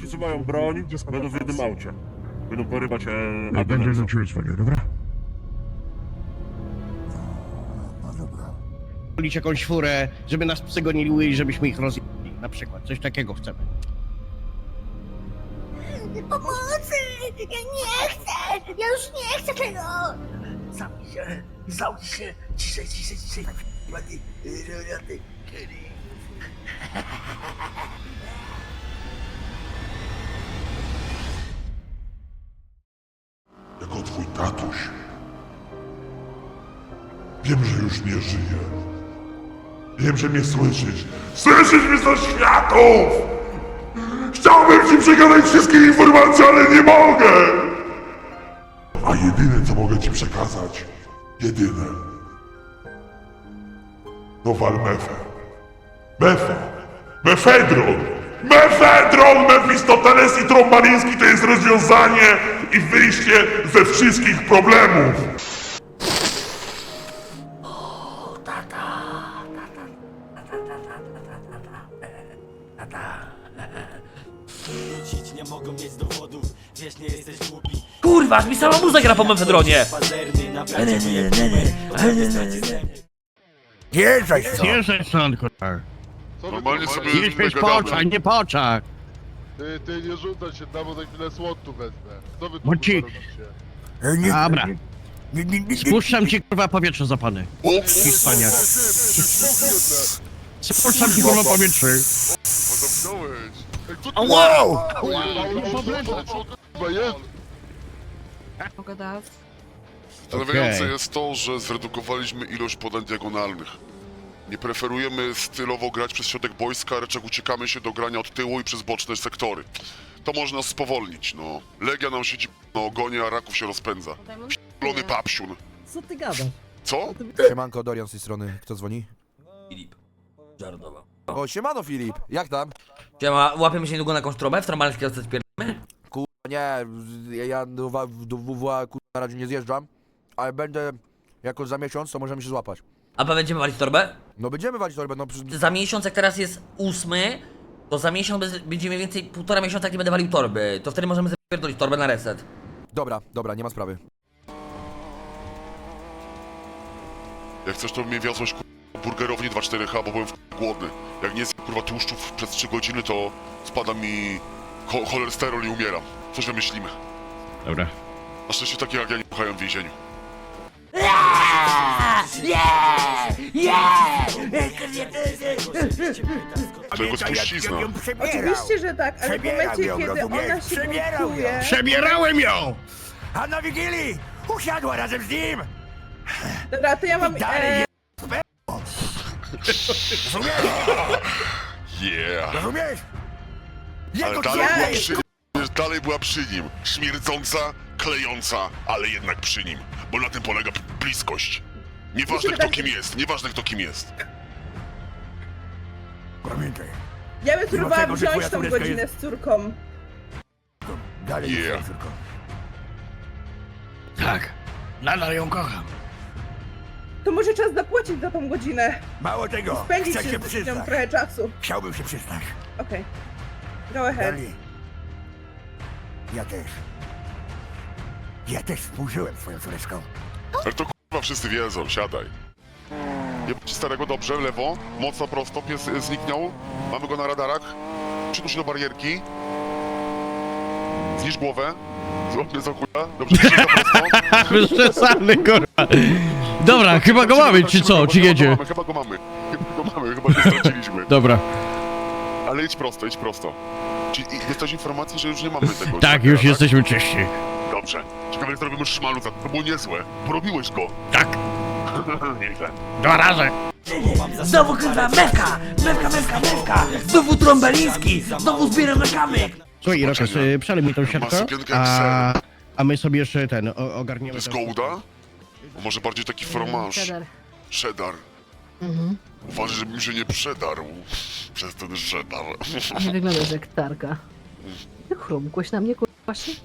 Ci, co mają broń, będą w jednym aucie. Będą porywać e, będę do ciebie dzwonił, dobra? Polić jakąś furę, żeby nas psy goniły i żebyśmy ich rozjechali. Na przykład, coś takiego chcemy. Pomocy! Ja nie chcę! Ja już nie chcę tego! Zamknij się, zamknij się, ciszej, ciszej, ciszej. Mati, radiaty, Kenny. Jako twój tatuś. Wiem, że już nie żyje. Wiem, że mnie słyszysz. Słyszysz mnie ze światów! Chciałbym ci przekazać wszystkie informacje, ale nie mogę! A jedyne, co mogę ci przekazać, jedyne, to wal mefę. Mefa! Mefedron! Mefistoteles i Trombaliński to jest rozwiązanie i wyjście ze wszystkich problemów! Wrócić nie mogą mieć dowodów, wiesz, nie jesteś głupi. Kurwa, aż mi sama muza gra po mefedronie. Pazerny, naprawdę wyjebimy, ale straci zęby. Jeżdżaj stąd! Zjeżdżaj stąd, kurwa. Normalnie sobie Idź mieć po oczach, nie po oczach. Ty, ty nie rzucaj się tam, bo za chwilę słod tu wezmę. Co wy tu kurwa robicie? E, nie- Dobra. Nie, nie, nie, nie, Spuszczam ci, kurwa, powietrze zapany. Hiszpania. Spuszczam ci, kurwa, powietrze. Zamknąłeś! Ej, co ty Wow! Chyba jest! Zastanawiające Okej. jest to, że zredukowaliśmy ilość podań diagonalnych. Nie preferujemy stylowo grać przez środek boiska, raczej uciekamy się do grania od tyłu i przez boczne sektory. To może nas spowolnić, no. Legia nam siedzi na ogonie, a raków się rozpędza. Plony papsiun. Co ty gadasz? Co? Siemanko, Dorian z tej strony. Kto dzwoni? Filip. Żartował. O, siemano Filip. Jak tam? Siema, łapiemy się niedługo na jakąś trobę? W Trombalskiej ostać pierdolimy? Kurwa, nie, ja- ja do, wa- do WWA kurwa, na razie nie zjeżdżam, ale będę jako za miesiąc, to możemy się złapać. A będziemy walić torbę? No będziemy walić torbę, no przy... Za miesiąc, jak teraz jest ósmy, to za miesiąc bez- będzie mniej więcej półtora miesiąca, jak nie będę walił torby. To wtedy możemy zapierdolić torbę na reset. Dobra, dobra, nie ma sprawy. Jak chcesz, to mnie wiozłeś kurwa burgerowni 2-4H, bo byłem głodny. Jak nie zjem kurwa tłuszczów przez 3 godziny, to spada mi cho cholesterol i umieram. Coś wymyślimy. Dobra. Na szczęście takie jak ja nie puchają w więzieniu. To jego spuścizna. Oczywiście, że tak, ale w Przebieram momencie, ją, kiedy rozumiesz? ona się Przebieram buntuje... ją. Przebierałem ją! A na Wigilii usiadła razem z nim! Dobra, to ja mam... Dalej E, je... Rozumiesz? Yeah. Rozumiesz? Ale Jego dalej była, przy, nim, dalej była przy nim. Śmierdząca, klejąca, ale jednak przy nim. Bo na tym polega p- bliskość. Nieważne kto kim jest, nieważne kto kim jest. Pamiętaj, ja bym tego, próbowała twoja wziąć tą córeczka godzinę jest- z córką. dalej Yeah. yeah. córko. Tak. Nadal ją kocham. To może czas zapłacić za tą godzinę. Mało tego, Spędzić chcę się się z nią przyznać. trochę czasu. Chciałbym się przyznać. Okej. Go ahead. Dali. Ja też. Ja też współżyłem swoją córeczką. Ale to kurwa wszyscy wiedzą, siadaj. Jeb ci starego dobrze, lewo, mocno prosto, pies zniknął. Mamy go na radarach. Przytuł się do barierki. Zniż głowę. Złap mnie za chuja. Dobrze, za prosto. Przesady, kurwa. Dobra, chyba go mamy, czy co? Czy jedzie? Chyba go mamy, chyba go mamy, chyba go mamy, chyba go straciliśmy. Dobra. Ale idź prosto, idź prosto. Czy i- jest też informacja, że już nie mamy tego? Tak, już jesteśmy czyści. Dobrze. Ciekawe, jak zrobimy szmalu, za- to było niezłe. Porobiłeś go. Tak. Nieźle. Dwa razy. Znowu kurwa, mewka! Mewka, mewka, mewka! Znowu trąbeliński! Znowu zbieram na kamyk! Słuchaj, Rokas, y, przelej mi tą siatkę, a, a my sobie jeszcze ten, o, ogarniemy... To jest ten- Gouda? A może bardziej taki fromage? Cheddar. Uważaj, żebym się nie przedarł przez ten cheddar. Nie wyglądasz jak tarka. Ty chrumkłeś na mnie, kurwa, właśnie?